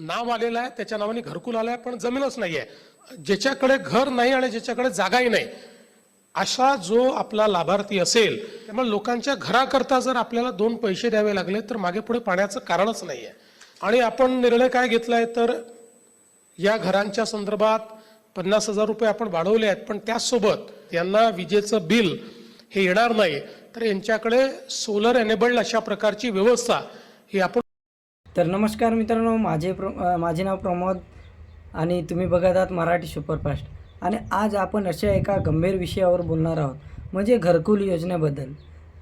नाव आलेलं आहे त्याच्या नावाने घरकुल आलं आहे पण जमीनच नाही आहे ज्याच्याकडे घर नाही आणि ज्याच्याकडे जागाही नाही अशा जो आपला लाभार्थी असेल त्यामुळे लोकांच्या घराकरता जर आपल्याला दोन पैसे द्यावे लागले तर मागे पुढे पाण्याचं कारणच नाही आहे आणि आपण निर्णय काय घेतला आहे तर या घरांच्या संदर्भात पन्नास हजार रुपये आपण वाढवले आहेत पण त्याचसोबत यांना विजेचं बिल हे येणार नाही. तर यांच्याकडे सोलर एनेबल्ड अशा प्रकारची व्यवस्था ही आपण तर नमस्कार मित्रांनो माझे प्र माझे नाव प्रमोद आणि तुम्ही बघत आहात मराठी सुपरफास्ट. आणि आज आपण अशा एका गंभीर विषयावर बोलणार आहोत म्हणजे घरकुल योजनेबद्दल.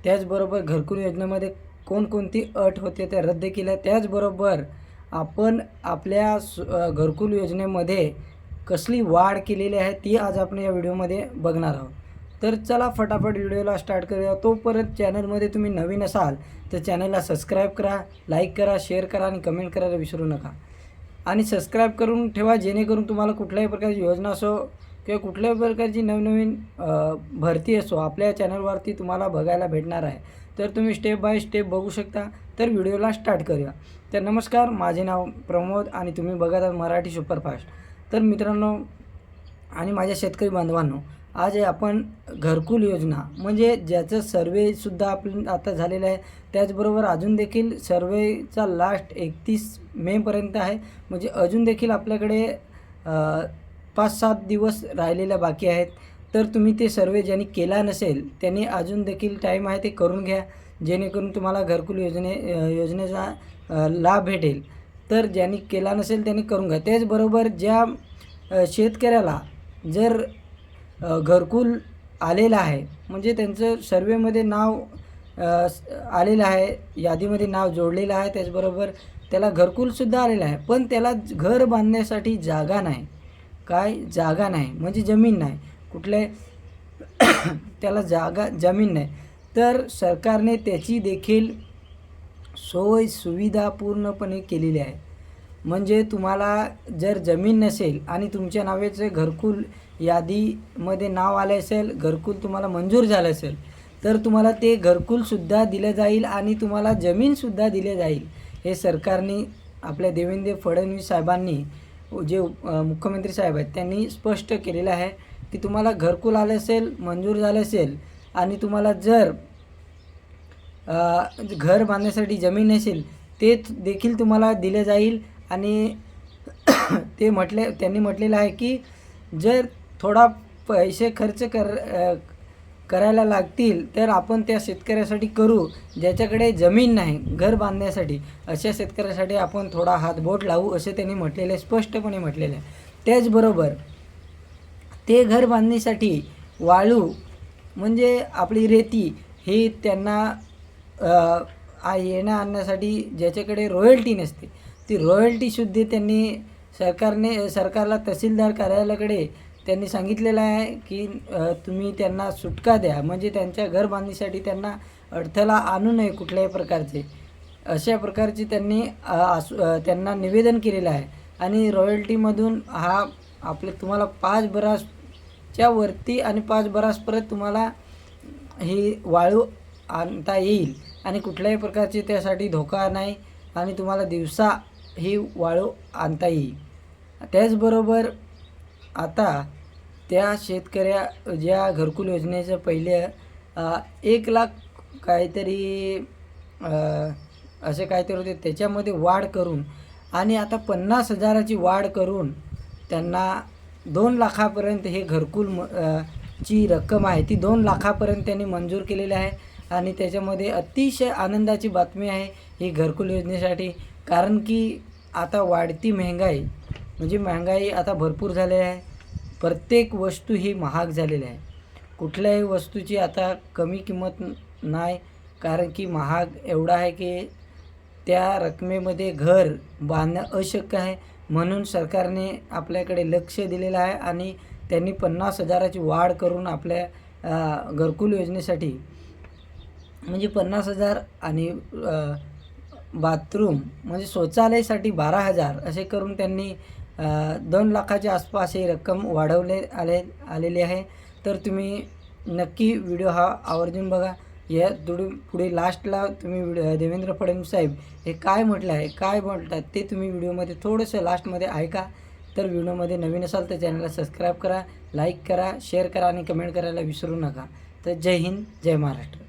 त्याचबरोबर घरकुल योजनेमध्ये कोणकोणती अट होते त्या रद्द केल्या त्याचबरोबर आपण आपल्या सु घरकुल योजनेमध्ये कसली वाढ केलेली आहे ती आज आपण या व्हिडिओमध्ये बघणार आहोत. तर चला फटाफट व्हिडिओला स्टार्ट करूया. तोपर्यंत चॅनलमध्ये तुम्ही नवीन असाल तर चॅनलला सबस्क्राईब करा लाईक करा शेअर करा आणि कमेंट करायला विसरू नका. आणि सबस्क्राईब करून ठेवा जेणेकरून तुम्हाला कुठल्याही प्रकारची योजना असो किंवा कुठल्याही प्रकारची नवनवीन भरती असो आपल्या चॅनलवरती तुम्हाला बघायला भेटणार आहे. तर तुम्ही स्टेप बाय स्टेप बघू शकता. तर व्हिडिओला स्टार्ट करूया. तर नमस्कार माझे नाव प्रमोद आणि तुम्ही बघत आहात मराठी सुपरफास्ट. तर मित्रांनो आणि माझ्या शेतकरी बांधवांनो आज आपण घरकुल योजना म्हणजे ज्याचं सर्वेसुद्धा आपण आता झालेलं आहे त्याचबरोबर अजून देखील सर्वेचा लास्ट एकतीस मेपर्यंत आहे. म्हणजे अजून देखील आपल्याकडे पाच सात दिवस राहिलेल्या बाकी आहेत. तर तुम्ही ते सर्वे ज्यांनी केला नसेल त्यांनी अजून देखील टाईम आहे ते करून घ्या. जेणेकरून तुम्हाला घरकुल योजने योजनेचा लाभ भेटेल. तर ज्यांनी केला नसेल त्यांनी करून घ्या. त्याचबरोबर ज्या शेतकऱ्याला जर घरकुल आलेलं आहे. म्हणजे त्यांचं सर्वेमध्ये नाव आलेलं आहे यादीमध्ये नाव जोडलेलं आहे त्याचबरोबर त्याला घरकुलसुद्धा आलेलं आहे. पण त्याला घर बांधण्यासाठी जागा नाही. काय? जागा नाही. म्हणजे जमीन नाही. कुठले? त्याला जागा जमीन नाही. तर सरकारने त्याची देखील सोय सुविधा पूर्णपणे केलेली आहे. म्हणजे तुम्हाला जर जमीन नसेल आणि तुमच्या नावेचे घरकुल यादीमध्ये नाव आले असेल घरकुल तुम्हाला मंजूर झालं असेल तर तुम्हाला ते घरकुलसुद्धा दिलं जाईल आणि तुम्हाला जमीनसुद्धा दिले जाईल. हे सरकारने आपल्या देवेंद्र फडणवीस साहेबांनी जे मुख्यमंत्री साहेब आहेत त्यांनी स्पष्ट केलेलं आहे की तुम्हाला घरकुल आलं असेल मंजूर झालं असेल आणि तुम्हाला जर घर बांधण्यासाठी जमीन असेल ते देखील तुम्हाला दिलं जाईल आणि ते म्हटले त्यांनी म्हटलेलं आहे की जर थोडा पैसे खर्च कर करायला लागतील तर आपण त्या शेतकऱ्यासाठी करू ज्याच्याकडे जमीन नाही घर बांधण्यासाठी. अशा शेतकऱ्यासाठी आपण थोडा हातबोट लावू असे त्यांनी म्हटलेले आहे स्पष्टपणे म्हटलेले. आहे त्याचबरोबर ते घर बांधण्यासाठी वाळू म्हणजे आपली रेती ही त्यांना येणं येण्या आणण्यासाठी ज्याच्याकडे रॉयल्टी नसते. ती रॉयल्टीसुद्धा त्यांनी सरकारने सरकारला तहसीलदार कार्यालयाकडे त्यांनी सांगितलेलं आहे की तुम्ही त्यांना सुटका द्या. म्हणजे त्यांच्या घर बांधणीसाठी त्यांना अडथळा आणू नये कुठल्याही प्रकारचे. अशा प्रकारचे त्यांनी आसू त्यांना निवेदन केलेलं आहे. आणि रॉयल्टीमधून हा आपले तुम्हाला पाच बरासच्या वरती आणि पाच बरासपर्यंत तुम्हाला ही वाळू आणता येईल. आणि कुठल्याही प्रकारचे त्यासाठी धोका नाही. आणि तुम्हाला दिवसा ही वाळू आणता येईल. त्याचबरोबर आता त्या शेतकऱ्या ज्या घरकुल योजनेचं पहिले एक लाख काहीतरी असे काहीतरी होते. त्याच्यामध्ये वाढ करून आणि आता पन्नास हजाराची वाढ करून त्यांना दोन लाखापर्यंत हे घरकुल म ची रक्कम आहे. ती दोन लाखापर्यंत त्यांनी मंजूर केलेली आहे आणि त्याच्यामध्ये अतिशय आनंदाची बातमी आहे ही घरकुल योजनेसाठी. कारण की आता वाढती महागाई. म्हणजे महागाई आता भरपूर झालेली आहे. प्रत्येक वस्तू ही महाग झालेली आहे. कुठल्याही वस्तूची आता कमी किंमत नाही. कारण की महाग एवढा आहे की त्या रकमेमध्ये घर बांधणं अशक्य आहे. म्हणून सरकारने आपल्याकडे लक्ष दिलेलं आहे आणि त्यांनी पन्नास हजाराची वाढ करून आपल्या घरकुल योजनेसाठी म्हणजे पन्नास हजार आणि बाथरूम म्हणजे शौचालयासाठी बारा हजार असे करून त्यांनी दोन लाखाच्या आसपास ही रक्कम वाढवले आले आलेली आहे. तर तुम्ही नक्की व्हिडिओ हा आवर्जून बघा. या पुढे पुढे लास्टला तुम्ही व्हिडिओ देवेंद्र फडणवीस साहेब हे काय म्हटलं आहे काय म्हणतात ते तुम्ही व्हिडिओमध्ये थोडंसं लास्टमध्ये ऐका. तर व्हिडिओमध्ये नवीन असाल तर चॅनलला सबस्क्राईब करा लाईक करा शेअर करा आणि कमेंट करायला विसरू नका. तर जय हिंद जय महाराष्ट्र.